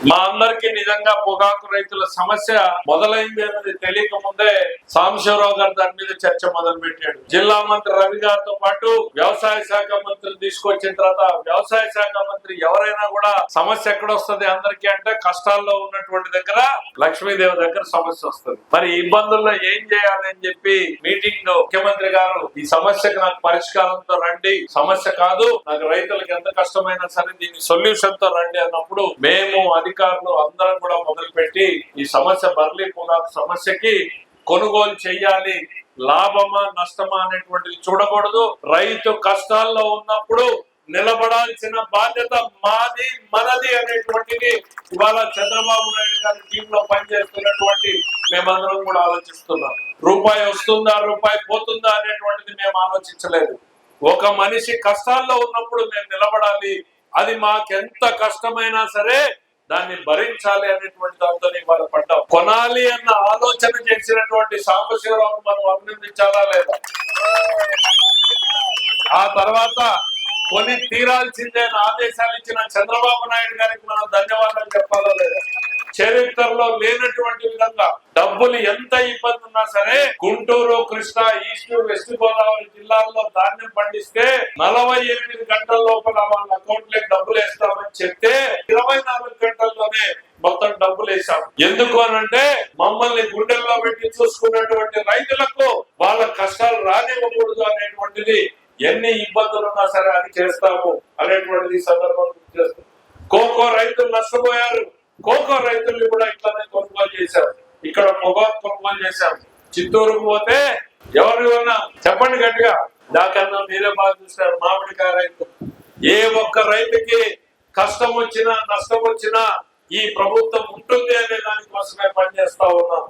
మా అందరికి నిజంగా పొగాకు రైతుల సమస్య మొదలైంది అన్నది తెలియక ముందే సాంబశివరావు గారు దాని మీద చర్చ మొదలు పెట్టాడు జిల్లా మంత్రి రవి గారితో పాటు వ్యవసాయ శాఖ మంత్రిని తీసుకొచ్చిన తర్వాత వ్యవసాయ శాఖ మంత్రి ఎవరైనా కూడా సమస్య ఎక్కడ వస్తుంది అందరికీ అంటే కష్టాల్లో ఉన్నటువంటి దగ్గర లక్ష్మీదేవి దగ్గర సమస్య వస్తుంది. మరి ఇబ్బందుల్లో ఏం చేయాలని చెప్పి మీటింగ్లో ముఖ్యమంత్రి గారు ఈ సమస్యకు నాకు పరిష్కారంతో రండి సమస్య కాదు నాకు రైతులకు ఎంత కష్టమైనా సరే దీని సొల్యూషన్తో రండి అన్నప్పుడు మేము అధికారులు అందరం కూడా మొదలుపెట్టి ఈ సమస్య బర్లీ పొగాకు సమస్యకి కొనుగోలు చేయాలి. లాభమా నష్టమా అనేటువంటిది చూడకూడదు. రైతు కష్టాల్లో ఉన్నప్పుడు నిలబడాల్సిన బాధ్యత మాది మనది అనేటువంటిది ఇవాళ చంద్రబాబు నాయుడు గారి టీమ్లో పనిచేస్తున్నటువంటి మేమందరం కూడా ఆలోచిస్తున్నాం. రూపాయి వస్తుందా రూపాయి పోతుందా అనేటువంటిది మేము ఆలోచించలేదు. ఒక మనిషి కష్టాల్లో ఉన్నప్పుడు మేము నిలబడాలి. అది మాకెంత కష్టమైనా సరే దాన్ని భరించాలి అనేటువంటి దాంతో ఇవాళ పడ్డాం. కొనాలి అన్న ఆలోచన చేసినటువంటి సాంబశివరావు మనం అభినందించాలా లేదా? ఆ తర్వాత కొని తీరాల్సిందే ఆదేశాలు ఇచ్చిన చంద్రబాబు నాయుడు గారికి మనం ధన్యవాదాలు చెప్పాలా లేదా? చరిత్రలో లేనటువంటి విధంగా డబ్బులు ఎంత ఇబ్బంది ఉన్నా సరే గుంటూరు కృష్ణా ఈస్ట్ వెస్ట్ గోదావరి జిల్లాల్లో ధాన్యం పండిస్తే నలభై ఎనిమిది గంటల లోపల వాళ్ళ అకౌంట్లోకి డబ్బులు వేస్తామని చెప్తే ఇరవై నాలుగు దాంట్లోనే మొత్తం డబ్బులు వేసాం ఎందుకు అనంటే మమ్మల్ని గుండెల్లో పెట్టి చూసుకున్నటువంటి రైతులకు వాళ్ళ కష్టాలు రానివ్వకూడదు అనేటువంటిది ఎన్ని ఇబ్బందులు ఉన్నా సరే అది చేస్తాము అనేటువంటిది సందర్భం సందర్భంగా చేస్తాం కోకో రైతులు నష్టపోయారు. కోకో రైతుల్ని కూడా ఇట్లానే కొనుగోలు చేశారు ఇక్కడ పొగాకు కొనుగోలు చేశాం. చిత్తూరుకు పోతే ఎవరు ఉన్నా చెప్పండి గట్టిగా. దాకన్నా మీరే బాగా చూస్తారు మామిడికాయ రైతు. ఏ ఒక్క రైతుకి కష్టం వచ్చినా నష్టం వచ్చినా ఈ ప్రభుత్వం ఉంటుంది అనే దానికోసమే పనిచేస్తా ఉన్నాం.